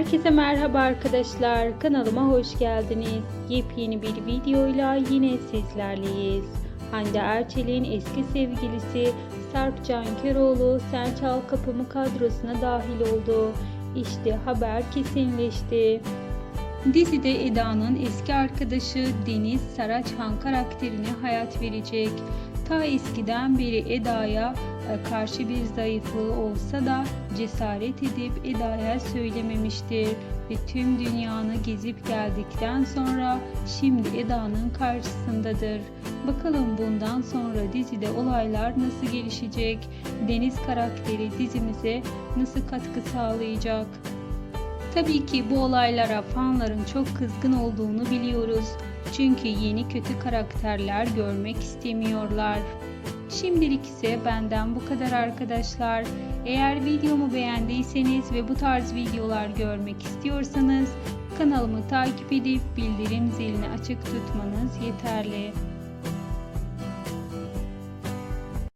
Herkese merhaba arkadaşlar. Kanalıma hoş geldiniz. Yepyeni bir videoyla yine sizlerleyiz. Hande Erçel'in eski sevgilisi Sarp Cankeroğlu Sen Çal Kapımı kadrosuna dahil oldu. İşte haber kesinleşti. Dizide Eda'nın eski arkadaşı Deniz Saraçhan karakterine hayat verecek. Ta eskiden beri Eda'ya e, karşı bir zayıflığı olsa da cesaret edip Eda'ya söylememiştir ve tüm dünyanı gezip geldikten sonra şimdi Eda'nın karşısındadır. Bakalım bundan sonra dizide olaylar nasıl gelişecek? Deniz karakteri dizimize nasıl katkı sağlayacak? Tabii ki bu olaylara fanların çok kızgın olduğunu biliyoruz. Çünkü yeni kötü karakterler görmek istemiyorlar. Şimdilik ise benden bu kadar arkadaşlar. Eğer videomu beğendiyseniz ve bu tarz videolar görmek istiyorsanız kanalımı takip edip bildirim zilini açık tutmanız yeterli.